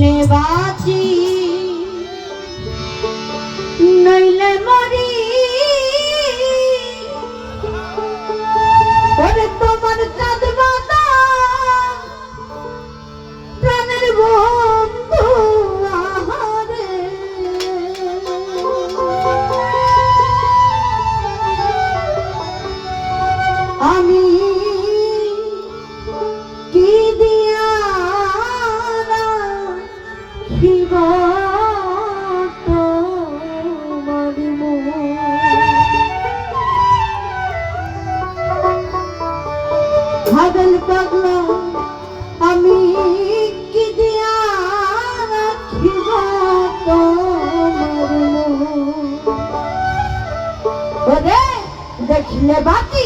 দেখলে বাঁচি। নইলে মরি। ওরে তোমার ভাবেল পাগলা আমি কি দিয়া রাখিব তোমার বাতি